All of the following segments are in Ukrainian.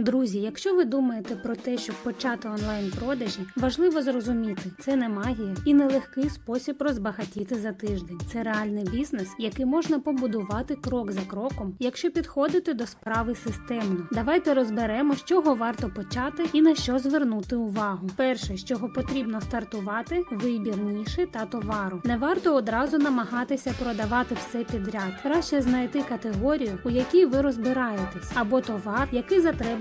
Друзі, якщо ви думаєте про те, щоб почати онлайн-продажі, важливо зрозуміти, це не магія і не легкий спосіб розбагатіти за тиждень. Це реальний бізнес, який можна побудувати крок за кроком, якщо підходити до справи системно. Давайте розберемо, з чого варто почати і на що звернути увагу. Перше, з чого потрібно стартувати, вибір ніші та товару. Не варто одразу намагатися продавати все підряд. Краще знайти категорію, у якій ви розбираєтесь, або товар, який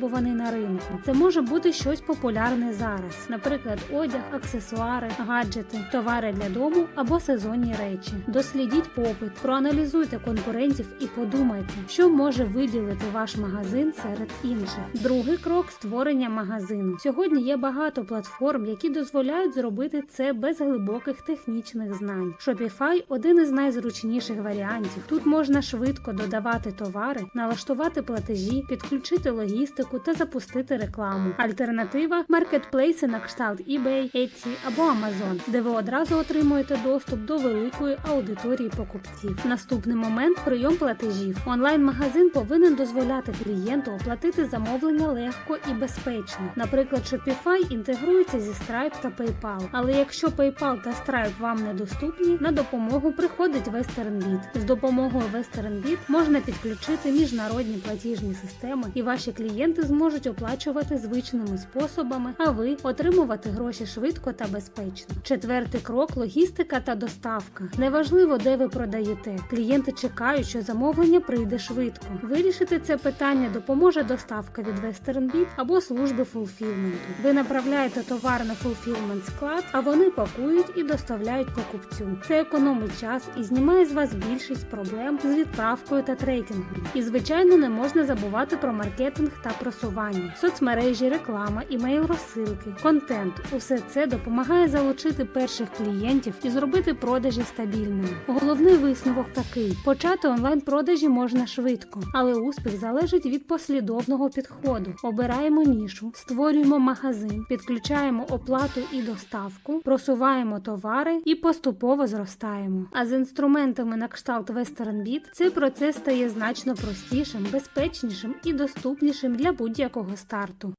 затребуваний на ринку. Це може бути щось популярне зараз, наприклад, одяг, аксесуари, гаджети, товари для дому або сезонні речі. Дослідіть попит, проаналізуйте конкурентів і подумайте, що може виділити ваш магазин серед інших. Другий крок створення магазину. Сьогодні є багато платформ, які дозволяють зробити це без глибоких технічних знань. Shopify – один із найзручніших варіантів. Тут можна швидко додавати товари, налаштувати платежі, підключити логістику та запустити рекламу. Альтернатива маркетплейси на кшталт eBay, Etsy або Amazon, де ви одразу отримуєте доступ до великої аудиторії покупців. Наступний момент прийом платежів. Онлайн-магазин повинен дозволяти клієнту оплатити замовлення легко і безпечно. Наприклад, Shopify інтегрується зі Stripe та PayPal. Але якщо PayPal та Stripe вам недоступні, на допомогу приходить WesternBit. З допомогою WesternBit можна підключити міжнародні платіжні системи, і ваші клієнти зможуть оплачувати звичними способами, а ви отримувати гроші швидко та безпечно. Четвертий крок логістика та доставка. Неважливо, де ви продаєте. Клієнти чекають, що замовлення прийде швидко. Вирішити це питання допоможе доставка від WesternBit або служби фулфілменту. Ви направляєте товар на фулфілмент склад, а вони пакують і доставляють покупцю. Це економить час і знімає з вас більшість проблем з відправкою та трекінгом. І звичайно, не можна забувати про маркетинг та просування, соцмережі, реклама, імейл розсилки, контент. Усе це допомагає залучити перших клієнтів і зробити продажі стабільними. Головний висновок такий: почати онлайн-продажі можна швидко, але успіх залежить від послідовного підходу. Обираємо нішу, створюємо магазин, підключаємо оплату і доставку, просуваємо товари і поступово зростаємо. А з інструментами на кшталт WesternBit цей процес стає значно простішим, безпечнішим і доступнішим для будь-якого старту.